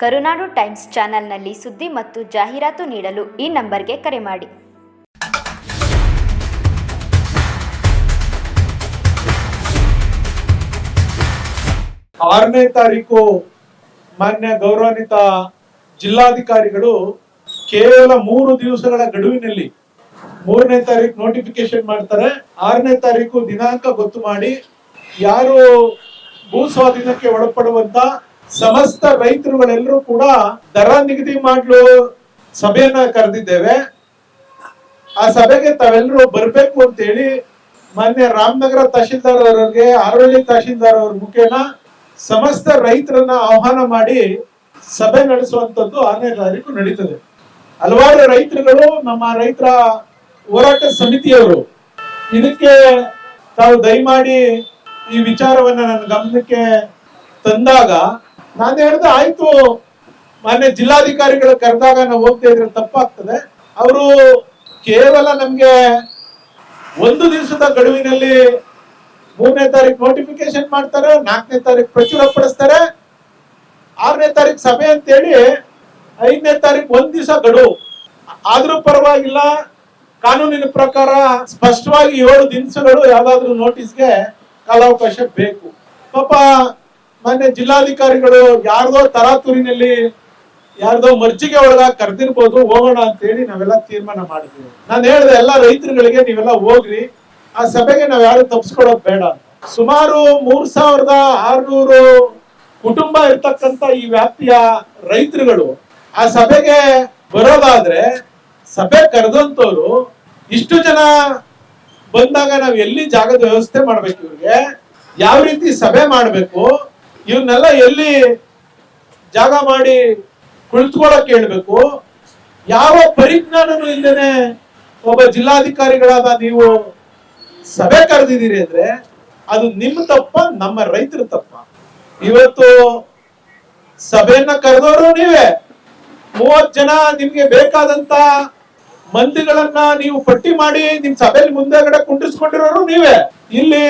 ಕರುನಾಡು times ಚಾನೆಲ್ನಲ್ಲಿ ಸುದ್ದಿ ಮತ್ತು ಜಾಹೀರಾತು ನೀಡಲು ಈ ನಂಬರ್ಗೆ ಕರೆ ಮಾಡಿ. ಆರನೇ ತಾರೀಕು ಮಾನ್ಯ ಗೌರವಾನ್ವಿತ ಜಿಲ್ಲಾಧಿಕಾರಿಗಳು ಕೇವಲ ಮೂರು ದಿವಸಗಳ ಗಡುವಿನಲ್ಲಿ ಮೂರನೇ ತಾರೀಕು ನೋಟಿಫಿಕೇಶನ್ ಮಾಡ್ತಾರೆ. ಆರನೇ ತಾರೀಕು ದಿನಾಂಕ ಗೊತ್ತು ಮಾಡಿ ಯಾರು ಭೂ ಸ್ವಾಧೀನಕ್ಕೆ ಒಳಪಡುವಂತ ಸಮಸ್ತ ರೈತರುಗಳೆಲ್ಲರೂ ಕೂಡ ದರ ನಿಗದಿ ಮಾಡಲು ಸಭೆಯನ್ನ ಕರೆದಿದ್ದೇವೆ. ಆ ಸಭೆಗೆ ತಾವೆಲ್ಲರೂ ಬರ್ಬೇಕು ಅಂತ ಹೇಳಿ ಮಾನ್ಯ ರಾಮನಗರ ತಹಶೀಲ್ದಾರ್ ಅವರಿಗೆ ಆರೋಳ್ಳಿ ತಹಶೀಲ್ದಾರ್ ಅವ್ರ ಮುಖೇನ ಸಮಸ್ತ ರೈತರನ್ನ ಆಹ್ವಾನ ಮಾಡಿ ಸಭೆ ನಡೆಸುವಂತದ್ದು ಆರನೇ ತಾರೀಕು ನಡೀತದೆ. ಹಲವಾರು ರೈತರುಗಳು, ನಮ್ಮ ರೈತರ ಹೋರಾಟ ಸಮಿತಿಯವರು, ಇದಕ್ಕೆ ತಾವು ದಯಮಾಡಿ ಈ ವಿಚಾರವನ್ನ ನನ್ನ ಗಮನಕ್ಕೆ ತಂದಾಗ ನಾನು ಹೇಳ್ದೆ, ಆಯ್ತು, ಮಾನ್ಯ ಜಿಲ್ಲಾಧಿಕಾರಿಗಳು ಕರೆದಾಗ ನಾವು ಹೋಗ್ತಾ ಇದ್ರೆ ತಪ್ಪಾಗ್ತದೆ. ಅವರು ಕೇವಲ ನಮ್ಗೆ ಒಂದು ದಿವಸದ ಗಡುವಿನಲ್ಲಿ ಮೂರನೇ ತಾರೀಕು ನೋಟಿಫಿಕೇಶನ್ ಮಾಡ್ತಾರೆ, ನಾಲ್ಕನೇ ತಾರೀಕು ಪ್ರಚುರ ಪಡಿಸ್ತಾರೆ. ಆರನೇ ತಾರೀಕು ಸಭೆ ಅಂತೇಳಿ ಐದನೇ ತಾರೀಕು ಒಂದ್ ದಿವಸ ಗಡುವು. ಆದ್ರೂ ಪರವಾಗಿಲ್ಲ, ಕಾನೂನಿನ ಪ್ರಕಾರ ಸ್ಪಷ್ಟವಾಗಿ ಏಳು ದಿನಸಗಳು ಯಾವ್ದಾದ್ರು ನೋಟಿಸ್ಗೆ ಕಾಲಾವಕಾಶ ಬೇಕು. ಪಾಪ ಮೊನ್ನೆ ಜಿಲ್ಲಾಧಿಕಾರಿಗಳು ಯಾರ್ದೋ ತರಾತುರಿನಲ್ಲಿ ಯಾರ್ದೋ ಮರ್ಜಿಗೆ ಒಳಗಾಗಿ ಕರೆದಿರ್ಬೋದು, ಹೋಗೋಣ ಅಂತ ಹೇಳಿ ನಾವೆಲ್ಲ ತೀರ್ಮಾನ ಮಾಡಿದ್ವಿ ನಾನು ಹೇಳಿದೆ ಎಲ್ಲ ರೈತರುಗಳಿಗೆ ನೀವೆಲ್ಲ ಹೋಗ್ರಿ, ಆ ಸಭೆಗೆ ನಾವ್ ಯಾರು ತಪ್ಪಿಸ್ಕೊಳ್ಳೋದು ಬೇಡ. ಸುಮಾರು ಮೂರ್ ಸಾವಿರದ ಆರ್ನೂರು ಕುಟುಂಬ ಇರ್ತಕ್ಕಂತ ಈ ವ್ಯಾಪ್ತಿಯ ರೈತರುಗಳು ಆ ಸಭೆಗೆ ಬರೋದಾದ್ರೆ, ಸಭೆ ಕರೆದಂತವ್ರು ಇಷ್ಟು ಜನ ಬಂದಾಗ ನಾವ್ ಎಲ್ಲಿ ಜಾಗದ ವ್ಯವಸ್ಥೆ ಮಾಡ್ಬೇಕು ಇವ್ರಿಗೆ? ಯಾವ ರೀತಿ ಸಭೆ ಮಾಡ್ಬೇಕು? ಇವನ್ನೆಲ್ಲ ಎಲ್ಲಿ ಜಾಗ ಮಾಡಿ ಕುಳಿತುಕೊಳ್ಳಕ್ ಹೇಳ್ಬೇಕು? ಯಾವ ಪರಿಜ್ಞಾನನೂ ಇಲ್ಲದೇನೆ ಒಬ್ಬ ಜಿಲ್ಲಾಧಿಕಾರಿಗಳಾದ ನೀವು ಸಭೆ ಕರೆದಿದ್ದೀರಿ ಅಂದ್ರೆ ಅದು ನಿಮ್ಮ ತಪ್ಪ, ನಮ್ಮ ರೈತರ ತಪ್ಪ. ಇವತ್ತು ಸಭೆಯನ್ನ ಕರೆದವರು ನೀವೇ. ಮೂವತ್ ಜನ ನಿಮ್ಗೆ ಬೇಕಾದಂತ ಮಂದಿಗಳನ್ನ ನೀವು ಪಟ್ಟಿ ಮಾಡಿ ನಿಮ್ ಸಭೆಯಲ್ಲಿ ಮುಂದೆಗಡೆ ಕುಂಡಿಸ್ಕೊಂಡಿರೋರು ನೀವೇ. ಇಲ್ಲಿ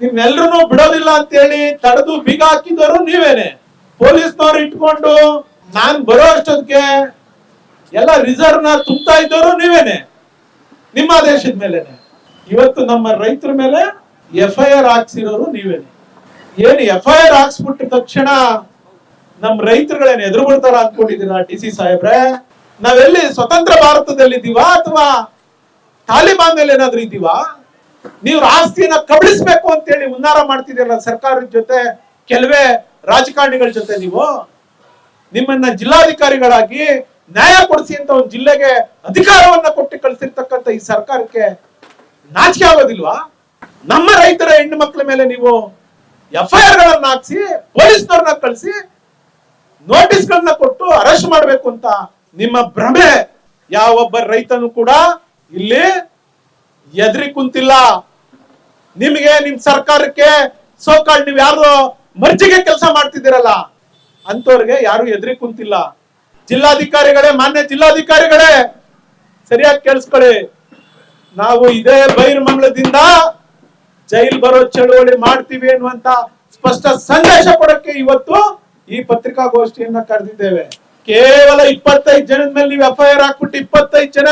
ನಿಮ್ನೆಲ್ರೂ ಬಿಡೋದಿಲ್ಲ ಅಂತ ಹೇಳಿ ತಡೆದು ಬೀಗ ಹಾಕಿದವರು ನೀವೇನೆ. ಪೊಲೀಸ್ನವ್ರು ಇಟ್ಕೊಂಡು ನಾನ್ ಬರೋ ಅಷ್ಟೊತ್ತಿಗೆ ಎಲ್ಲ ರಿಸರ್ವ್ನ ತುಂಬ್ತಾ ಇದ್ದವರು ನೀವೇನೆ. ನಿಮ್ಮ ದೇಶದ ಮೇಲೆನೆ. ಇವತ್ತು ನಮ್ಮ ರೈತರ ಮೇಲೆ ಎಫ್ ಐ ಆರ್ ಹಾಕ್ಸಿರೋರು ನೀವೇನೆ. ಏನು ಎಫ್ ಐ ಆರ್ ಹಾಕ್ಸ್ಬಿಟ್ಟ ತಕ್ಷಣ ನಮ್ ರೈತರುಗಳೇನು ಎದುರು ಬಿಡ್ತಾರ ಅನ್ಕೊಂಡಿದ್ದೀರಾ ಡಿ ಸಿ ಸಾಹೇಬ್ರೆ? ನಾವೆಲ್ಲಿ ಸ್ವತಂತ್ರ ಭಾರತದಲ್ಲಿ ಇದೀವಾ ಅಥವಾ ತಾಲಿಬಾನ್ ಮೇಲೆ ಏನಾದ್ರೂ ಇದೀವಾ ನೀವು ಆಸ್ತಿಯನ್ನ ಕಬಳಿಸ್ಬೇಕು ಅಂತ ಹೇಳಿ ಉನ್ನಾರ ಮಾಡ್ತಿದ್ದೀರಲ್ಲ ಸರ್ಕಾರದ ಜೊತೆ, ಕೆಲವೇ ರಾಜಕಾರಣಿಗಳ ಜೊತೆ ನೀವು? ನಿಮ್ಮನ್ನ ಜಿಲ್ಲಾಧಿಕಾರಿಗಳಾಗಿ ನ್ಯಾಯ ಕೊಡಿಸಿ ಅಂತ ಒಂದು ಜಿಲ್ಲೆಗೆ ಅಧಿಕಾರವನ್ನ ಕೊಟ್ಟು ಕಳಿಸಿರ್ತಕ್ಕಂಥ ಈ ಸರ್ಕಾರಕ್ಕೆ ನಾಚಿಕೆ ಆಗೋದಿಲ್ವಾ? ನಮ್ಮ ರೈತರ ಹೆಣ್ಣು ಮಕ್ಕಳ ಮೇಲೆ ನೀವು ಎಫ್ ಐ ಆರ್ ಗಳನ್ನ ಹಾಕ್ಸಿ, ಪೊಲೀಸ್ನವ್ರನ್ನ ಕಳಿಸಿ, ನೋಟಿಸ್ಗಳನ್ನ ಕೊಟ್ಟು ಅರೆಸ್ಟ್ ಮಾಡ್ಬೇಕು ಅಂತ ನಿಮ್ಮ ಭ್ರಮೆ. ಯಾವೊಬ್ಬ ರೈತನು ಕೂಡ ಇಲ್ಲಿ ಎದ್ರಿ ಕುಂತಿಲ್ಲ. ನಿಮಗೆ ನಿಮ್ ಸರ್ಕಾರಕ್ಕೆ ಸೋಕಾಳ್ ನೀವ್ ಯಾರು ಮರ್ಜಿಗೆ ಕೆಲಸ ಮಾಡ್ತಿದ್ದೀರಲ್ಲ ಅಂತವ್ರಿಗೆ ಯಾರು ಎದ್ರಿ ಕುಂತಿಲ್ಲ. ಜಿಲ್ಲಾಧಿಕಾರಿಗಳೇ, ಮಾನ್ಯ ಜಿಲ್ಲಾಧಿಕಾರಿಗಳೇ, ಸರಿಯಾಗಿ ಕೇಳಿಸ್ಕೊಳ್ಳಿ. ನಾವು ಇದೇ ಬೈರ್ಮಂಗ್ಲದಿಂದ ಜೈಲ್ ಬರೋ ಚಳುವಳಿ ಮಾಡ್ತೀವಿ ಅನ್ನುವಂತ ಸ್ಪಷ್ಟ ಸಂದೇಶ ಕೊಡಕ್ಕೆ ಇವತ್ತು ಈ ಪತ್ರಿಕಾಗೋಷ್ಠಿಯನ್ನ ಕರೆದಿದ್ದೇವೆ. ಕೇವಲ ಇಪ್ಪತ್ತೈದು ಜನದ ಮೇಲೆ ನೀವು ಎಫ್ ಐ ಆರ್ ಹಾಕ್ಬಿಟ್ಟು ಇಪ್ಪತ್ತೈದು ಜನ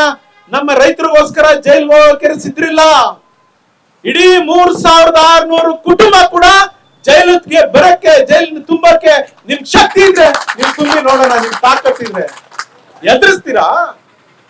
ನಮ್ಮ ರೈತರಿಗೋಸ್ಕರ ಜೈಲ್ ಕೆರೆಸಿದ್ರಿಲ್ಲ ಇಡೀ ಮೂರ್ ಸಾವಿರದ ಆರ್ನೂರು ಕುಟುಂಬ ಕೂಡ ಜೈಲಿಗೆ ಬರಕ್ಕೆ ಜೈಲ್ ತುಂಬಕ್ಕೆ ನಿಮ್ ಶಕ್ತಿ ಇದೆ ನಿಮ್ ತುಂಬಿ ನೋಡೋಣ ನಿಮ್ ತಾಕತ್ತಿದೆ ಎದುರಿಸ್ತೀರಾ?